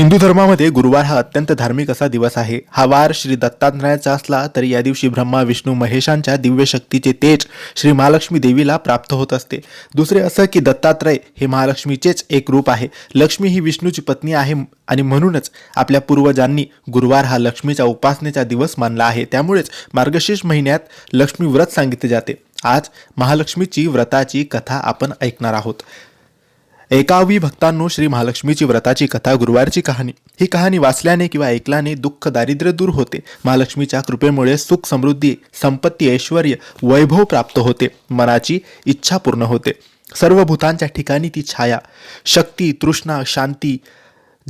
हिंदू धर्मामध्ये गुरुवार हा अत्यंत धार्मिक असा दिवस आहे. हा वार श्री दत्तात्रयाचा असला तरी या दिवशी ब्रह्मा विष्णू महेशांच्या दिव्य शक्तीचे तेज श्री महालक्ष्मी देवीला प्राप्त होत असते. दुसरे असं की दत्तात्रय हे महालक्ष्मीचेच एक रूप आहे. लक्ष्मी ही विष्णूची पत्नी आहे आणि म्हणूनच आपल्या पूर्वजांनी गुरुवार हा लक्ष्मीच्या उपासनेचा दिवस मानला आहे. त्यामुळेच मार्गशीर्ष महिन्यात लक्ष्मी व्रत सांगितले जाते. आज महालक्ष्मीची व्रताची कथा आपण ऐकणार आहोत. एकावी भक्तांनो श्री महालक्ष्मीची व्रताची कथा गुरुवारची कहाणी. ही कहाणी वाचल्याने किंवा ऐकल्याने दुःख दारिद्र्य दूर होते. महालक्ष्मीच्या कृपेमुळे सुख समृद्धी संपत्ती ऐश्वर वैभव प्राप्त होते. मनाची इच्छा पूर्ण होते. सर्व भूतांच्या ठिकाणी ती छाया. शक्ती तृष्णा शांती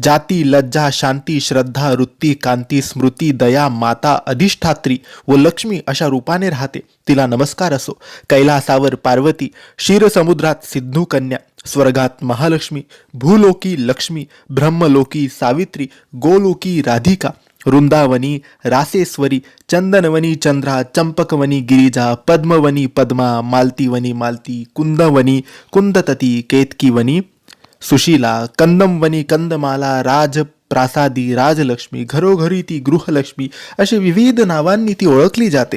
जाती लज्जा शांती श्रद्धा वृत्ती कांती स्मृती दया माता अधिष्ठात्री व लक्ष्मी अशा रूपाने राहते. तिला नमस्कार असो. कैलासावर पार्वती क्षीरसमुद्रात सिद्धू कन्या स्वर्गात महालक्ष्मी भूलोकी लक्ष्मी ब्रह्मलोकी सावित्री गोलोकी राधिका वृंदावनी रासेश्वरी चंदनवनी चंद्रा चंपकवनी गिरिजा पद्मवनी पद्मा मालतीवनी मालती कुंदवनी कुंदतती केतकीवनी सुशीला कंदमवनी कंदमाला राज प्रासादी राजलक्ष्मी घरोघरी ती गृहलक्ष्मी अशी विविध नावांनी ती ओळखली जाते.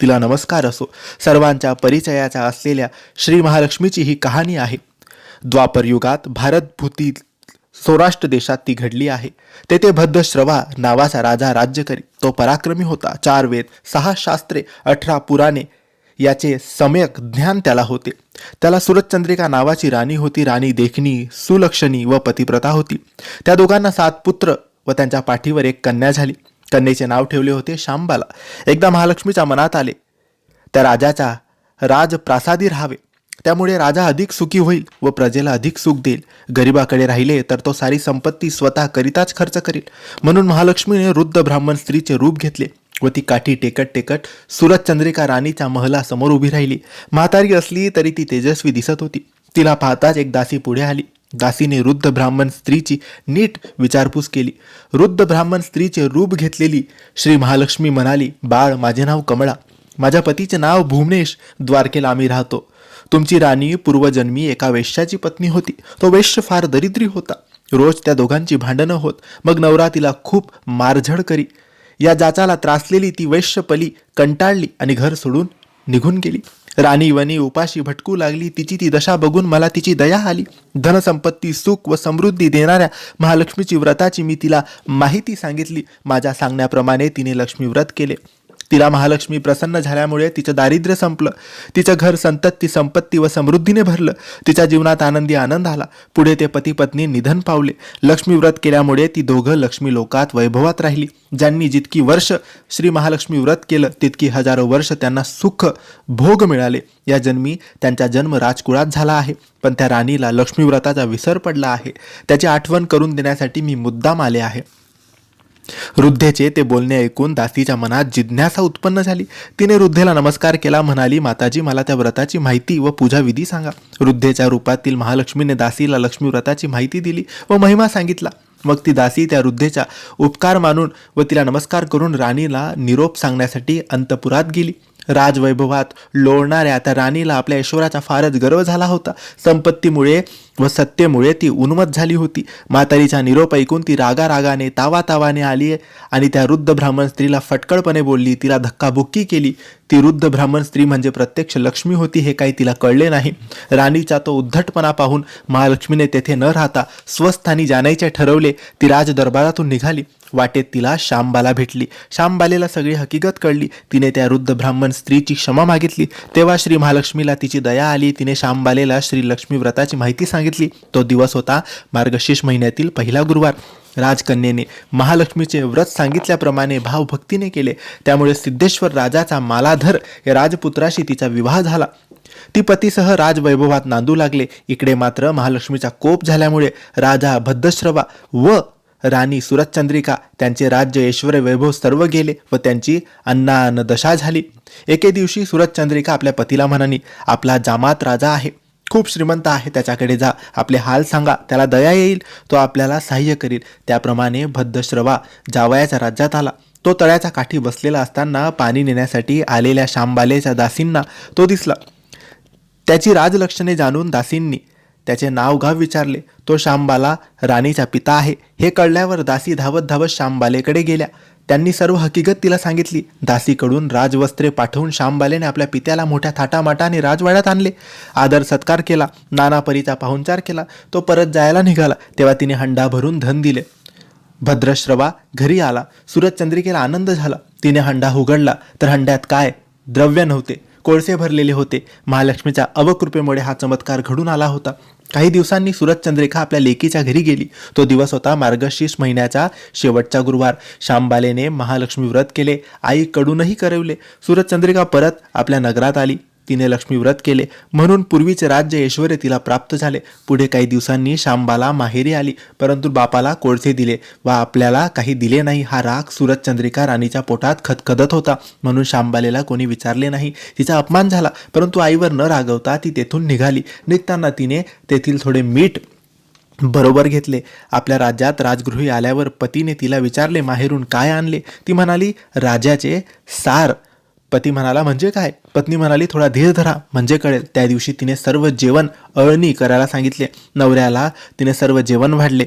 तिला नमस्कार असो. सर्वांच्या परिचयाच्या असलेल्या श्री महालक्ष्मीची ही कहाणी आहे. द्वापर युगात भारतभूती सौराष्ट्र देशात ती घडली आहे. तेथे भद्रश्रवा नावाचा राजा राज्य करी. तो पराक्रमी होता. चार वेद सहा शास्त्रे अठरा पुराणे याचे सम्यक ज्ञान त्याला होते. त्याला सुरतचंद्रिका नावाची राणी होती. राणी देखणी सुलक्षणी व पतिप्रथा होती. त्या दोघांना सात पुत्र व त्यांच्या पाठीवर एक कन्या झाली. कन्येचे नाव ठेवले होते शांबाला. एकदा महालक्ष्मीच्या मनात आले. त्या राजाच्या राजप्रासादी राहावे. त्यामुळे राजा अधिक सुखी होईल व प्रजेला अधिक सुख देईल. गरिबाकडे राहिले तर तो सारी संपत्ती स्वतः करिताच खर्च करील. म्हणून महालक्ष्मीने वृद्ध ब्राह्मण स्त्रीचे रूप घेतले व ती काठी टेकट टेकट सुरतचंद्रिका राणीच्या महलासमोर उभी राहिली. म्हातारी असली तरी ती तेजस्वी दिसत होती. तिला पाहताच एक दासी पुढे आली. दासीने वृद्ध ब्राह्मण स्त्रीची नीट विचारपूस केली. वृद्ध ब्राह्मण स्त्रीचे रूप घेतलेली श्री महालक्ष्मी म्हणाली बाळ माझे नाव कमळा. माझ्या पतीचे नाव भुवनेश द्वारकेला आम्ही राहतो. तुमची राणी पूर्वजन्मी एका वेश्याची पत्नी होती. तो वेश्य फार दरिद्री होता. रोज त्या दोघांची भांडणं होत. मग नवरा तिला खूप मारझड करी. या जाचाला त्रासलेली ती वैश्यपली कंटाळली आणि घर सोडून निघून गेली. राणी वनी उपाशी भटकू लागली. तिची ती दशा बघून मला तिची दया आली. धनसंपत्ती सुख व समृद्धी देणाऱ्या महालक्ष्मीची व्रताची मी तिला माहिती सांगितली. माझ्या सांगण्याप्रमाणे तिने लक्ष्मी व्रत केले. तिला महालक्ष्मी प्रसन्न झाल्यामुळे तिचं दारिद्र्य संपलं. तिचं घर संतत्ती संपत्ती व समृद्धीने भरलं. तिच्या जीवनात आनंदी आनंद आला. पुढे ते पती पत्नी निधन पावले. लक्ष्मी व्रत केल्यामुळे ती दोघं लक्ष्मी लोकात वैभवात राहिली. ज्यांनी जितकी वर्ष श्री महालक्ष्मी व्रत केलं तितकी हजारो वर्ष त्यांना सुख भोग मिळाले. या जन्मी त्यांचा जन्म राजकुळात झाला आहे. पण त्या राणीला लक्ष्मीव्रताचा विसर पडला आहे. त्याची आठवण करून देण्यासाठी मी मुद्दाम आले आहे. वृद्धेचे ते बोलणे ऐकून दासीच्या मनात जिज्ञासा उत्पन्न झाली. तिने वृद्धेला नमस्कार केला म्हणाली माताजी मला त्या व्रताची माहिती व पूजा विधी सांगा. वृद्धेच्या रूपातील महालक्ष्मीने दासीला लक्ष्मी व्रताची माहिती दिली व महिमा सांगितला. मग ती दासी त्या वृद्धेचा उपकार मानून व तिला नमस्कार करून राणीला निरोप सांगण्यासाठी अंतपुरात गेली. राजवैभवात लोळणाऱ्या त्या राणीला आपल्या ईश्वराचा फारच गर्व झाला होता. संपत्तीमुळे व सत्तेमुळे ती उन्मत झाली होती. म्हातारीचा निरोप ऐकून ती रागा रागाने तावा तावाने आली आणि त्या वृद्ध ब्राह्मण स्त्रीला फटकळपणे बोलली तिला धक्काबुक्की केली. ती वृद्ध ब्राह्मण स्त्री म्हणजे प्रत्यक्ष लक्ष्मी होती हे काही तिला कळले नाही. राणीचा तो उद्धटपणा पाहून महालक्ष्मीने तेथे न राहता स्वस्थानी जाण्याचे ठरवले. ती राजदरबारातून निघाली. वाटेत तिला श्यामबाला भेटली. श्यामबालेला सगळी हकीकत कळली. तिने त्या वृद्ध ब्राह्मण स्त्रीची क्षमा मागितली. तेव्हा श्री महालक्ष्मीला तिची दया आली. तिने श्यामबालेला श्री लक्ष्मी व्रताची माहिती सांगितली. तो दिवस होता मार्गशीर्ष महिन्यातील पहिला गुरुवार. राजकन्येने महालक्ष्मीचे व्रत सांगितल्याप्रमाणे भावभक्तीने केले. त्यामुळे सिद्धेश्वर राजाचा मालाधर या राजपुत्राशी तिचा विवाह झाला. ती पतीसह राजवैभवात नांदू लागले. इकडे मात्र महालक्ष्मीचा कोप झाल्यामुळे राजा भद्रश्रवा व राणी सुरतचंद्रिका त्यांचे राज्य ऐश्वर वैभव सर्व गेले व त्यांची अन्नान दशा झाली. एके दिवशी सुरतचंद्रिका आपल्या पतीला म्हणाली आपला जामात राजा आहे. खूप श्रीमंत आहे त्याच्याकडे जा. आपले हाल सांगा त्याला दया येईल तो आपल्याला सहाय्य करील. त्याप्रमाणे भद्रश्रवा जावयाच्या राज्यात आला. तो तळ्याच्या काठी बसलेला असताना पाणी नेण्यासाठी आलेल्या शांबालेच्या दासींना तो दिसला. त्याची राजलक्षणे जाणून दासींनी त्याचे नाव गाव विचारले. तो शांबाला राणीचा पिता आहे. हे कळल्यावर दासी धावत धावत शांबालेकडे गेल्या. त्यांनी सर्व हकीकत तिला सांगितली. दासीकडून राजवस्त्रे पाठवून श्यामबालेने आपल्या पित्याला मोठ्या थाटामाटाने राजवाड्यात आणले. आदर सत्कार केला. नानापरीचा पाहुणचार केला. तो परत जायला निघाला. तेव्हा तिने हंडा भरून धन दिले. भद्रश्रवा घरी आला. सूरजचंद्रिकेला आनंद झाला. तिने हंडा उघडला. तर हंड्यात काय? द्रव्य नव्हते. कोळसे भरलेले होते. महालक्ष्मीच्या अवकृपेमुळे हा चमत्कार घडून आला होता. काही दिवसांनी सूरजचंद्रिका आपल्या लेकीच्या घरी गेली. तो दिवस होता मार्गशीर्ष महिन्याचा शेवटचा गुरुवार. शांबालेने महालक्ष्मी व्रत केले. आईकडूनही करवले. सूरजचंद्रिका परत आपल्या नगरात आली. तिने लक्ष्मीव्रत केले. म्हणून पूर्वीचे राज्य ऐश्वर तिला प्राप्त झाले. पुढे काही दिवसांनी शांबाला माहेरी आली. परंतु बापाला कोळसे दिले व आपल्याला काही दिले नाही. हा राग सूरजचंद्रिका राणीच्या पोटात खदखदत होता. म्हणून शांबालेला कोणी विचारले नाही. तिचा अपमान झाला. परंतु आईवर न रागवता ती तेथून निघाली. निघताना तिने तेथील थोडे मीठ बरोबर घेतले. आपल्या राज्यात राजगृही आल्यावर पतीने तिला विचारले माहेरून काय आणले? ती म्हणाली राजाचे सार पती म्हणाला म्हणजे काय? पत्नी म्हणाली थोडा धीर धरा म्हणजे कळेल. त्या दिवशी तिने सर्व जेवण अळणी करायला सांगितले. नवऱ्याला तिने सर्व जेवण वाढले.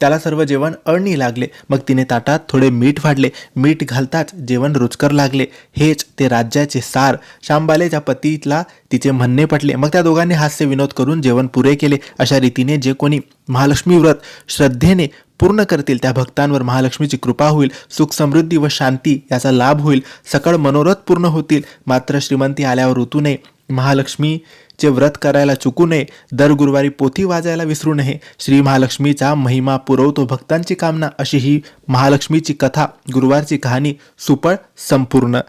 त्याला सर्व जेवण अळणी लागले. मग तिने ताटात थोडे मीठ वाढले मीठ घालताच जेवण रुचकर लागले. हेच ते राज्याचे सार. शांबालेच्या पतीला तिचे म्हणणे पटले मग त्या दोघांनी हास्य विनोद करून जेवण पुरे केले. अशा रीतीने जे कोणी महालक्ष्मी व्रत श्रद्धेने पूर्ण करतील त्या भक्तांवर महालक्ष्मीची कृपा होईल. सुख समृद्धी व शांती याचा लाभ होईल. सकळ मनोरथ पूर्ण होतील. मात्र श्रीमंती आल्यावर ऋतू नये जे व्रत करायला चुकू नये दर गुरुवारी पोथी वाजायला विसरू नये. श्री महालक्ष्मीचा महिमा पुरवतो भक्तांची कामना अशी ही महालक्ष्मीची कथा गुरुवारची कहाणी सुपळ संपूर्ण.